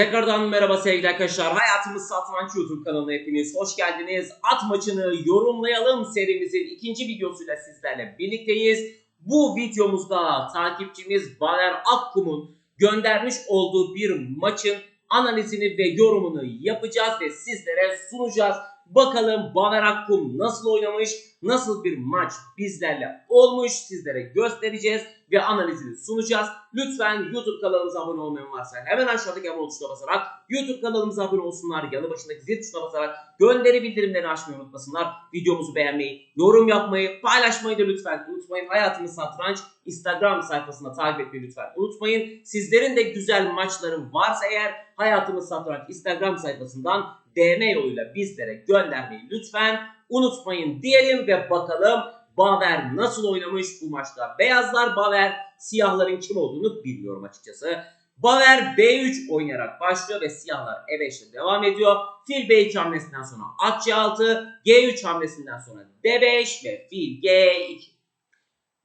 Tekrardan merhaba sevgili arkadaşlar. Hayatımız Satranç YouTube kanalına hepiniz hoş geldiniz. At maçını yorumlayalım serimizin ikinci videosuyla sizlerle birlikteyiz. Bu videomuzda takipçimiz Baler Akkum'un göndermiş olduğu bir maçın analizini ve yorumunu yapacağız ve sizlere sunacağız. Bakalım Baver Akkum nasıl oynamış, nasıl bir maç bizlerle olmuş sizlere göstereceğiz ve analizini sunacağız. Lütfen YouTube kanalımıza abone olmayan varsa hemen aşağıdaki abone tuşuna basarak YouTube kanalımıza abone olsunlar. Yanı başındaki zil tuşuna basarak gönderi bildirimlerini açmayı unutmasınlar. Videomuzu beğenmeyi, yorum yapmayı, paylaşmayı da lütfen unutmayın. Hayatımız Satranç Instagram sayfasında takip etmeyi lütfen unutmayın. Sizlerin de güzel maçları varsa eğer Hayatımız Satranç Instagram sayfasından DM yoluyla bizlere göndermeyi lütfen unutmayın diyelim ve bakalım Baver nasıl oynamış bu maçta. Beyazlar Baver, siyahların kim olduğunu bilmiyorum açıkçası. Baver B3 oynayarak başlıyor ve siyahlar E5 ile devam ediyor. Fil B2 hamlesinden sonra at C6, G3 hamlesinden sonra D5 ve fil G2.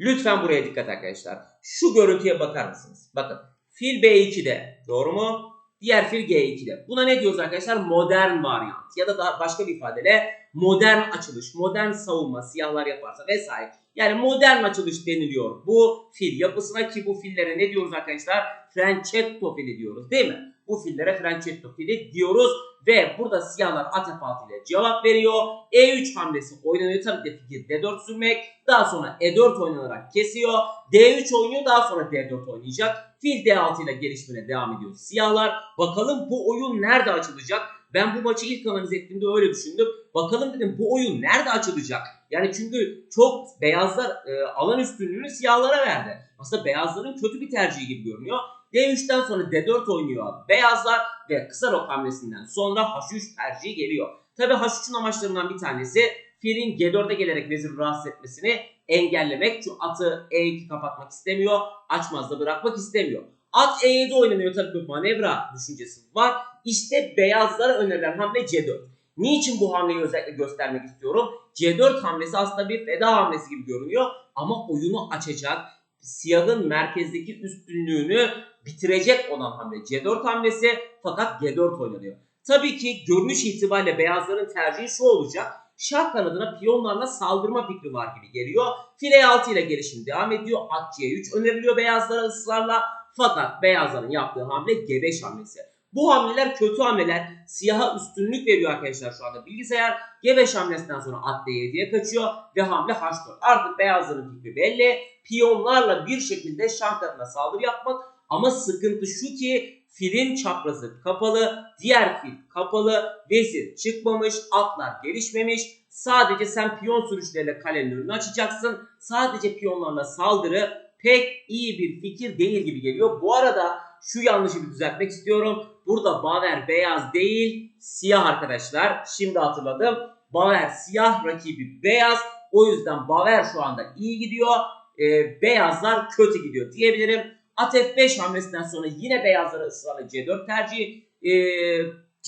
Lütfen buraya dikkat arkadaşlar. Şu görüntüye bakar mısınız? Bakın fil B2'de doğru mu? Diğer fil G2'de. Buna ne diyoruz arkadaşlar? Modern varyant ya da daha başka bir ifadeyle modern açılış, modern savunma siyahlar yaparsa vesaire. Yani modern açılış deniliyor bu fil yapısına ki bu fillere ne diyoruz arkadaşlar? Francetto fili diyoruz değil mi? Bu fillere Francetto fili diyoruz ve burada siyahlar at F6 ile cevap veriyor. E3 hamlesi oynanıyor tabii de fikir D4 sürmek. Daha sonra E4 oynanarak kesiyor. D3 oynuyor daha sonra D4 oynayacak. Fil D6 ile gelişmene devam ediyor siyahlar. Bakalım bu oyun nerede açılacak? Ben bu maçı ilk analiz ettiğimde öyle düşündüm. Bakalım dedim bu oyun nerede açılacak? Yani çünkü çok beyazlar e, alan üstünlüğünü siyahlara verdi. Aslında beyazların kötü bir tercihi gibi görünüyor. D3'ten sonra D4 oynuyor beyazlar ve kısa rok hamlesinden sonra H3 tercihi geliyor. Tabi H3'ün amaçlarından bir tanesi filin G4'e gelerek vezir rahatsız etmesini engellemek. Çünkü atı E2 kapatmak istemiyor. Açmaz da bırakmak istemiyor. At E7 oynanıyor tabii bir manevra düşüncesi var. İşte beyazlara önerilen hamle C4. Niçin bu hamleyi özellikle göstermek istiyorum? C4 hamlesi aslında bir feda hamlesi gibi görünüyor ama oyunu açacak. Siyahın merkezdeki üstünlüğünü bitirecek olan hamle C4 hamlesi fakat G4 oynanıyor. Tabii ki görünüş itibariyle beyazların tercihi şu olacak. Şah kanadına piyonlarla saldırma fikri var gibi geliyor. File 6 ile gelişim devam ediyor. At C3 öneriliyor beyazlara ısrarla. Fakat beyazların yaptığı hamle G5 hamlesi. Bu hamleler kötü hamleler. Siyaha üstünlük veriyor arkadaşlar şu anda bilgisayar. G5 hamlesinden sonra at D7'ye kaçıyor ve hamle H4. Artık beyazların fikri belli. Piyonlarla bir şekilde şah kanadına saldırı yapmak. Ama sıkıntı şu ki filin çaprazı kapalı, diğer fil kapalı, vezir çıkmamış, atlar gelişmemiş. Sadece sen piyon sürüşleriyle kalenin önünü açacaksın. Sadece piyonlarla saldırı pek iyi bir fikir değil gibi geliyor. Bu arada şu yanlışı bir düzeltmek istiyorum. Burada Baver beyaz değil, siyah arkadaşlar. Şimdi hatırladım. Baver siyah, rakibi beyaz. O yüzden Baver şu anda iyi gidiyor. Ee, beyazlar kötü gidiyor diyebilirim. At F5 hamlesinden sonra yine beyazlara ısrarla C4 tercihi. Ee,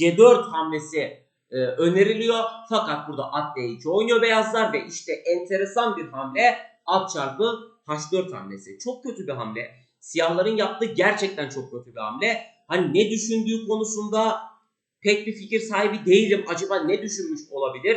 C4 hamlesi e, öneriliyor. Fakat burada at D2 oynuyor beyazlar ve işte enteresan bir hamle at çarpı H4 hamlesi. Çok kötü bir hamle. Siyahların yaptığı gerçekten çok kötü bir hamle. Hani ne düşündüğü konusunda pek bir fikir sahibi değilim. Acaba ne düşünmüş olabilir?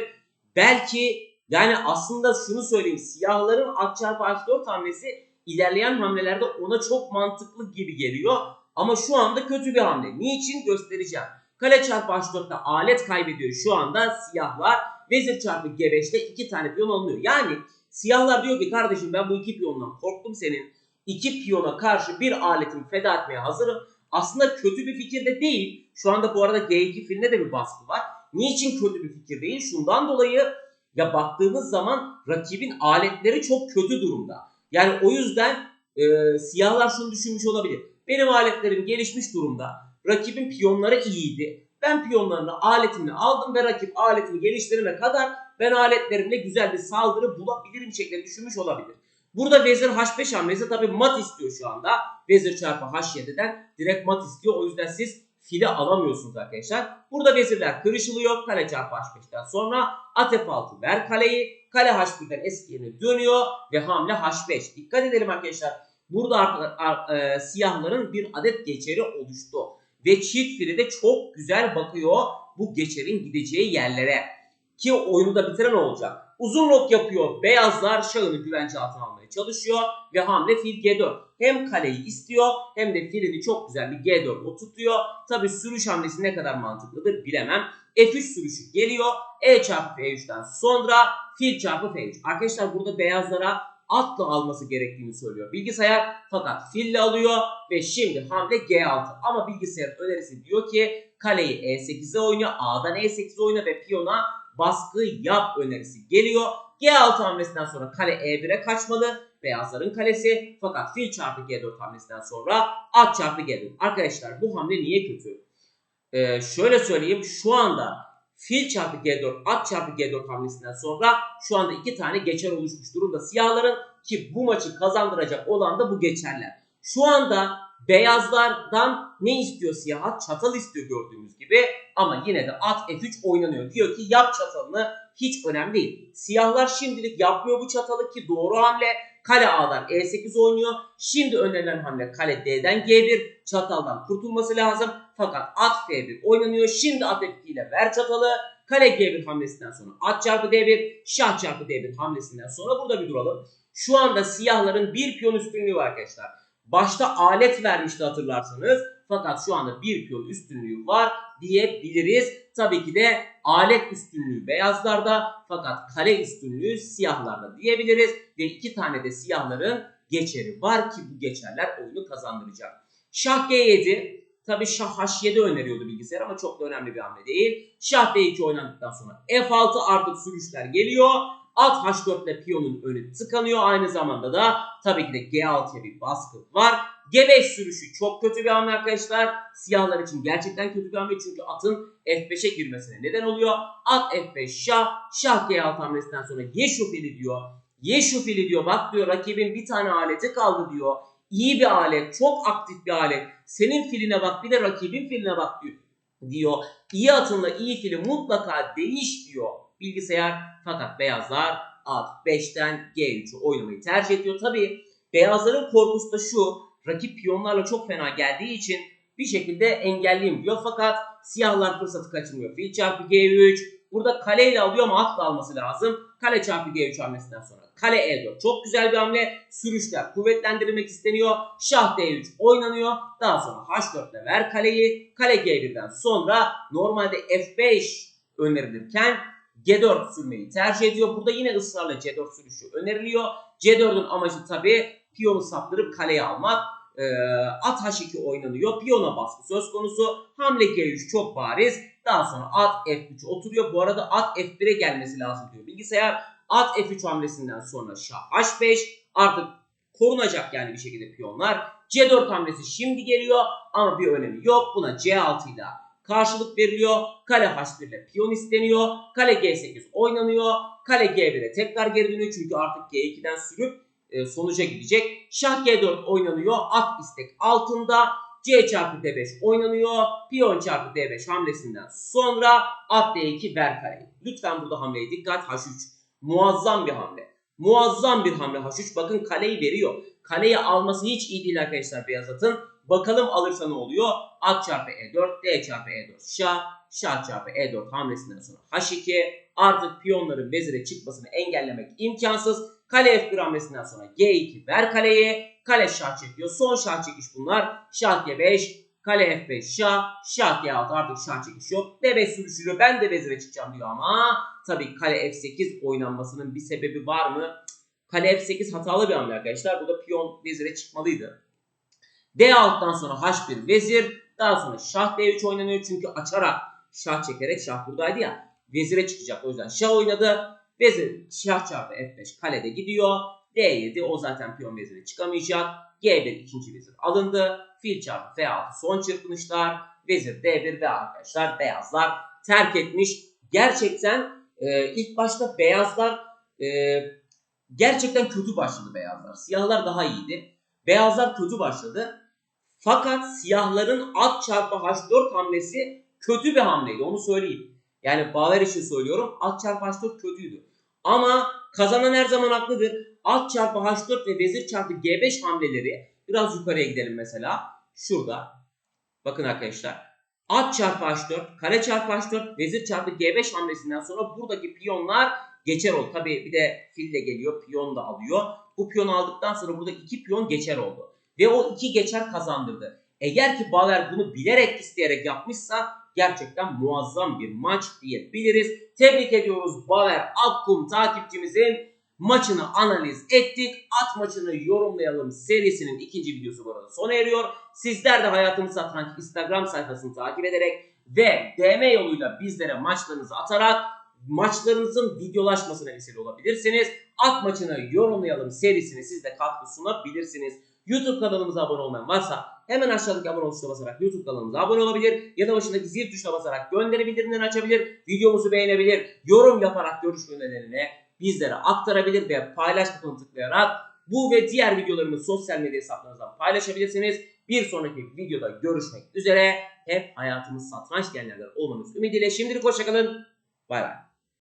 Belki yani aslında şunu söyleyeyim. Siyahların at çarpı H4 hamlesi ilerleyen hamlelerde ona çok mantıklı gibi geliyor. Ama şu anda kötü bir hamle. Niçin göstereceğim. Kale çarpı H4'te alet kaybediyor şu anda siyahlar. Vezir çarpı G5'te iki tane piyon alınıyor. Yani siyahlar diyor ki kardeşim ben bu iki piyondan korktum senin. İki piyona karşı bir aletimi feda etmeye hazırım. Aslında kötü bir fikir de değil. Şu anda bu arada G2 filine de bir baskı var. Niçin kötü bir fikir değil? Şundan dolayı ya baktığımız zaman rakibin aletleri çok kötü durumda. Yani o yüzden e, siyahlar şunu düşünmüş olabilir. Benim aletlerim gelişmiş durumda. Rakibin piyonları iyiydi. Ben piyonlarını, aletini aldım ve rakip aletini geliştirene kadar ben aletlerimle güzel bir saldırı bulabilirim şeklinde düşünmüş olabilir. Burada vezir H5 hamlesi tabi mat istiyor şu anda. Vezir çarpı H7'den direkt mat istiyor. O yüzden siz fili alamıyorsunuz arkadaşlar. Burada vezirler kırışılıyor. Kale çarpı H5'ten sonra at F6 ver kaleyi. Kale H1'den eski yerine dönüyor ve hamle H5. Dikkat edelim arkadaşlar. Burada artık e, siyahların bir adet geçeri oluştu. ve çift fili de çok güzel bakıyor bu geçerin gideceği yerlere. Ki oyunu da bitiren olacak. Uzun rok yapıyor. Beyazlar şahını güvence altına almaya çalışıyor ve hamle fil G4. Hem kaleyi istiyor hem de filini çok güzel bir G4 oturtuyor. Tabi sürüş hamlesi ne kadar mantıklıdır bilemem. F3 sürüşü geliyor. E çarpı F3'ten sonra fil çarpı F3. Arkadaşlar burada beyazlara atla alması gerektiğini söylüyor bilgisayar. Fakat fille alıyor ve şimdi hamle G6. Ama bilgisayar önerisi diyor ki kaleyi E8'e oynuyor. A'dan E8'e oynuyor ve piyona baskı yap önerisi geliyor. G6 hamlesinden sonra kale E1'e kaçmalı. Beyazların kalesi. Fakat fil çarpı G4 hamlesinden sonra at çarpı G4. Arkadaşlar bu hamle niye kötü? Ee, şöyle söyleyeyim. Şu anda fil çarpı G4, at çarpı G4 hamlesinden sonra şu anda iki tane geçer oluşmuş durumda siyahların ki bu maçı kazandıracak olan da bu geçerler. Şu anda beyazlardan ne istiyor siyah at? Çatal istiyor gördüğümüz gibi ama yine de at F3 oynanıyor. Diyor ki yap çatalını hiç önemli değil. Siyahlar şimdilik yapmıyor bu çatalı ki doğru hamle. Kale A'dan E8 oynuyor. Şimdi önerilen hamle kale D'den G1. Çataldan kurtulması lazım. Fakat at F1 oynanıyor. Şimdi at F2 ile ver çatalı. Kale G1 hamlesinden sonra at çarpı D1, şah çarpı D1 hamlesinden sonra burada bir duralım. Şu anda siyahların bir piyon üstünlüğü var arkadaşlar. Başta alet vermişti hatırlarsanız. Fakat şu anda bir piyon üstünlüğü var diyebiliriz. Tabii ki de alet üstünlüğü beyazlarda fakat kale üstünlüğü siyahlarda diyebiliriz. Ve iki tane de siyahların geçeri var ki bu geçerler oyunu kazandıracak. Şah G7 Tabi şah H7 öneriyordu bilgisayar ama çok da önemli bir hamle değil. Şah B2 oynandıktan sonra F6 artık sürüşler geliyor. At H4 ile piyonun önü tıkanıyor. Aynı zamanda da tabii ki de G6'ya bir baskı var. G5 sürüşü çok kötü bir hamle arkadaşlar. Siyahlar için gerçekten kötü bir hamle çünkü atın F5'e girmesine neden oluyor. At F5 şah, şah G6 hamlesinden sonra ye şu fili diyor. Ye şu fili diyor. Bak diyor rakibin bir tane aleti kaldı diyor. İyi bir alet, çok aktif bir alet. Senin filine bak bir de rakibin filine bak diyor. diyor. İyi atınla iyi fili mutlaka değiş diyor bilgisayar. Fakat beyazlar at 5'ten G3'ü oynamayı tercih ediyor. Tabi beyazların korkusu da şu. Rakip piyonlarla çok fena geldiği için bir şekilde engelleyeyim diyor. Fakat siyahlar fırsatı kaçırmıyor. Fil çarpı G3. Burada kaleyle alıyor ama atla alması lazım. Kale çarpı G3 hamlesinden sonra. Kale E4. Çok güzel bir hamle. Sürüşler kuvvetlendirilmek isteniyor. Şah D3 oynanıyor. Daha sonra H4 ile ver kaleyi. Kale G1'den sonra normalde F5 önerilirken G4 sürmeyi tercih ediyor. Burada yine ısrarla C4 sürüşü öneriliyor. C4'ün amacı tabi piyonu saptırıp kaleye almak. Ee, at H2 oynanıyor. Piyona baskı söz konusu. Hamle G3 çok bariz. Daha sonra at F3 oturuyor. Bu arada at F1'e gelmesi lazım diyor bilgisayar. At F3 hamlesinden sonra şah H5 artık korunacak yani bir şekilde piyonlar. C4 hamlesi şimdi geliyor ama bir önemi yok. Buna C6 ile karşılık veriliyor. Kale H1 ile piyon isteniyor. Kale G8 oynanıyor. Kale G1'e tekrar geri dönüyor çünkü artık G2'den sürüp e, sonuca gidecek. Şah G4 oynanıyor. At istek altında. C çarpı D5 oynanıyor. Piyon çarpı D5 hamlesinden sonra at D2 ver kareyi. Lütfen burada hamleye dikkat. H3 muazzam bir hamle. Muazzam bir hamle H3. Bakın kaleyi veriyor. Kaleyi alması hiç iyi değil arkadaşlar beyaz atın. Bakalım alırsa ne oluyor? At çarpı E4, D çarpı E4 şah, şah çarpı E4 hamlesinden sonra H2. Artık piyonların vezire çıkmasını engellemek imkansız. Kale F1 hamlesinden sonra G2 ver kaleyi. Kale şah çekiyor. Son şah çekiş bunlar. Şah G5, kale F5 şah, şah G6 artık şah çekiş yok. D5 sürüşüyor. Ben de vezire çıkacağım diyor ama tabii kale F8 oynanmasının bir sebebi var mı? Kale F8 hatalı bir hamle arkadaşlar. Burada piyon vezire çıkmalıydı. D6'dan sonra H1 vezir. Daha sonra şah D3 oynanıyor çünkü açarak şah çekerek şah buradaydı ya. Vezire çıkacak o yüzden şah oynadı. Vezir şah çarpı F5 kalede gidiyor. D7 o zaten piyon vezire çıkamayacak. G1 ikinci vezir alındı. Fil çarpı F6 son çırpınışlar. Vezir D1 ve arkadaşlar beyazlar terk etmiş. Gerçekten e, ilk başta beyazlar e, gerçekten kötü başladı beyazlar. Siyahlar daha iyiydi. Beyazlar kötü başladı. Fakat siyahların at çarpı H4 hamlesi kötü bir hamleydi onu söyleyeyim. Yani Baver için söylüyorum at çarpı H4 kötüydü. Ama kazanan her zaman haklıdır. At çarpı H4 ve vezir çarpı G5 hamleleri biraz yukarıya gidelim mesela. Şurada. Bakın arkadaşlar. At çarpı H4, kare çarpı H4, vezir çarpı G5 hamlesinden sonra buradaki piyonlar geçer oldu. Tabi bir de fil de geliyor, piyon da alıyor. Bu piyonu aldıktan sonra burada iki piyon geçer oldu. Ve o iki geçer kazandırdı. Eğer ki Baver bunu bilerek isteyerek yapmışsa gerçekten muazzam bir maç diyebiliriz. Tebrik ediyoruz Baver Akkum takipçimizin maçını analiz ettik. At maçını yorumlayalım serisinin ikinci videosu bu arada sona eriyor. Sizler de Hayatımız Satranç Instagram sayfasını takip ederek ve DM yoluyla bizlere maçlarınızı atarak maçlarınızın videolaşmasına vesile olabilirsiniz. At maçını yorumlayalım serisine siz de katkı sunabilirsiniz. YouTube kanalımıza abone olmayan varsa hemen aşağıdaki abone ol tuşuna basarak YouTube kanalımıza abone olabilir. Ya da başındaki zil tuşuna basarak gönderi bildirimlerini açabilir. Videomuzu beğenebilir. Yorum yaparak görüş önerilerini bizlere aktarabilir ve paylaş butonuna tıklayarak bu ve diğer videolarımı sosyal medya hesaplarınızdan paylaşabilirsiniz. Bir sonraki videoda görüşmek üzere. Hep hayatımız satranç diyenler olmanız ümidiyle. Şimdilik hoşçakalın. Bay bay.